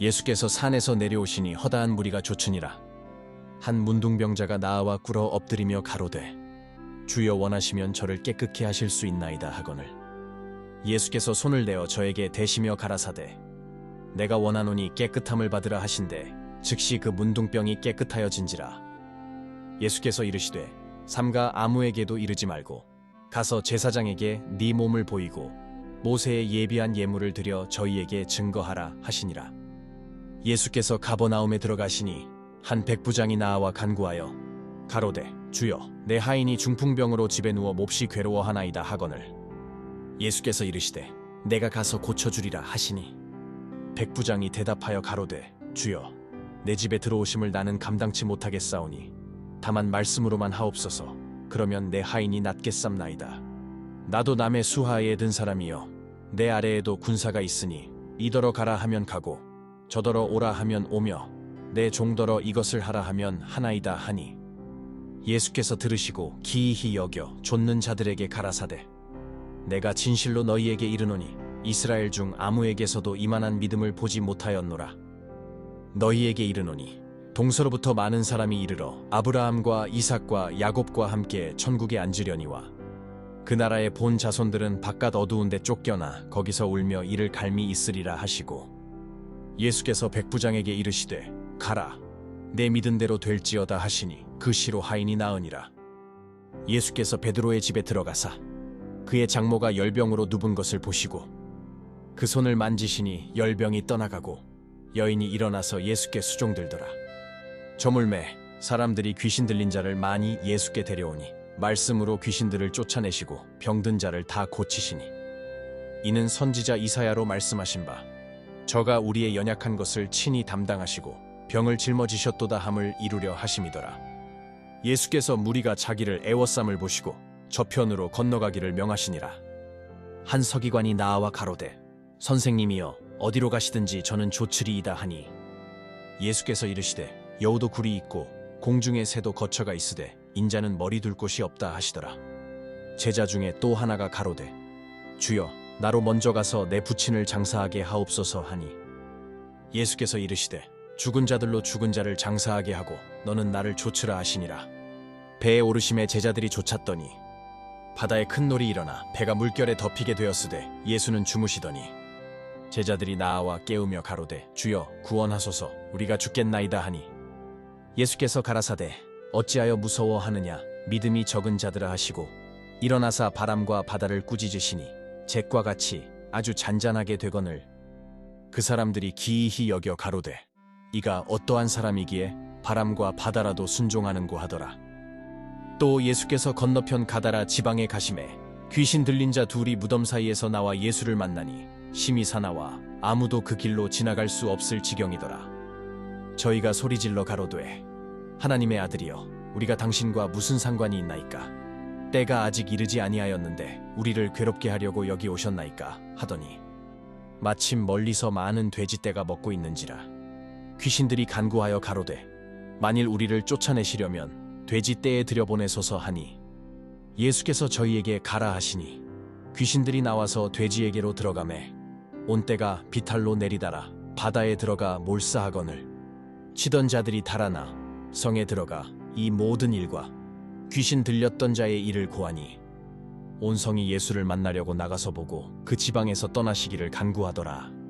예수께서 산에서 내려오시니 허다한 무리가 조춘이라. 한 문둥병자가 나와 꿇어 엎드리며 가로되 주여 원하시면 저를 깨끗게 하실 수 있나이다 하거늘. 예수께서 손을 내어 저에게 대시며 가라사대 내가 원하노니 깨끗함을 받으라 하신대. 즉시 그 문둥병이 깨끗하여진지라. 예수께서 이르시되 삼가 아무에게도 이르지 말고 가서 제사장에게 네 몸을 보이고 모세의 예비한 예물을 드려 저희에게 증거하라 하시니라 예수께서 가버나움에 들어가시니 한 백부장이 나와 간구하여 가로되 주여 내 하인이 중풍병으로 집에 누워 몹시 괴로워하나이다 하거늘. 예수께서 이르시되 내가 가서 고쳐주리라 하시니. 백부장이 대답하여 가로되 주여 내 집에 들어오심을 나는 감당치 못하겠사오니 다만 말씀으로만 하옵소서. 그러면 내 하인이 낫겠삼나이다. 나도 남의 수하에 든 사람이여 내 아래에도 군사가 있으니 이더러 가라 하면 가고 저더러 오라 하면 오며 내 종더러 이것을 하라 하면 하나이다 하니 예수께서 들으시고 기이히 여겨 좇는 자들에게 가라사대. 내가 진실로 너희에게 이르노니 이스라엘 중 아무에게서도 이만한 믿음을 보지 못하였노라. 너희에게 이르노니 동서로부터 많은 사람이 이르러 아브라함과 이삭과 야곱과 함께 천국에 앉으려니와 그 나라의 본 자손들은 바깥 어두운 데 쫓겨나 거기서 울며 이를 갈미 있으리라 하시고 예수께서 백부장에게 이르시되 가라 내 믿은 대로 될지어다 하시니 그 시로 하인이 나으니라. 예수께서 베드로의 집에 들어가사 그의 장모가 열병으로 누분 것을 보시고 그 손을 만지시니 열병이 떠나가고 여인이 일어나서 예수께 수종들더라. 저물매 사람들이 귀신 들린 자를 많이 예수께 데려오니 말씀으로 귀신들을 쫓아내시고 병든 자를 다 고치시니 이는 선지자 이사야로 말씀하신 바 저가 우리의 연약한 것을 친히 담당하시고 병을 짊어지셨도다 함을 이루려 하심이더라. 예수께서 무리가 자기를 애워쌈을 보시고 저편으로 건너가기를 명하시니라. 한 서기관이 나와 가로되 선생님이여 어디로 가시든지 저는 조치리이다 하니. 예수께서 이르시되 여우도 굴이 있고 공중의 새도 거처가 있으되 인자는 머리 둘 곳이 없다 하시더라. 제자 중에 또 하나가 가로되 주여 나로 먼저 가서 내 부친을 장사하게 하옵소서 하니. 예수께서 이르시되 죽은 자들로 죽은 자를 장사하게 하고 너는 나를 조치라 하시니라. 배에 오르심에 제자들이 쫓았더니 바다에 큰 놀이 일어나 배가 물결에 덮이게 되었으되 예수는 주무시더니 제자들이 나와 깨우며 가로되 주여 구원하소서. 우리가 죽겠나이다 하니. 예수께서 가라사대 어찌하여 무서워하느냐? 믿음이 적은 자들아 하시고 일어나사 바람과 바다를 꾸짖으시니 잭과 같이 아주 잔잔하게 되거늘 그 사람들이 기이히 여겨 가로되 이가 어떠한 사람이기에 바람과 바다라도 순종하는고 하더라. 또 예수께서 건너편 가다라 지방에 가심에 귀신 들린 자 둘이 무덤 사이에서 나와 예수를 만나니 심히 사나와 아무도 그 길로 지나갈 수 없을 지경이더라. 저희가 소리질러 가로되 하나님의 아들이여 우리가 당신과 무슨 상관이 있나이까 때가 아직 이르지 아니하였는데 우리를 괴롭게 하려고 여기 오셨나이까 하더니 마침 멀리서 많은 돼지떼가 먹고 있는지라 귀신들이 간구하여 가로되 만일 우리를 쫓아내시려면 돼지떼에 들여보내소서 하니 예수께서 저희에게 가라 하시니 귀신들이 나와서 돼지에게로 들어가매 온 때가 비탈로 내리다라 바다에 들어가 몰사하거늘 치던 자들이 달아나 성에 들어가 이 모든 일과 귀신 들렸던 자의 일을 고하니 온 성이 예수를 만나려고 나가서 보고 그 지방에서 떠나시기를 간구하더라.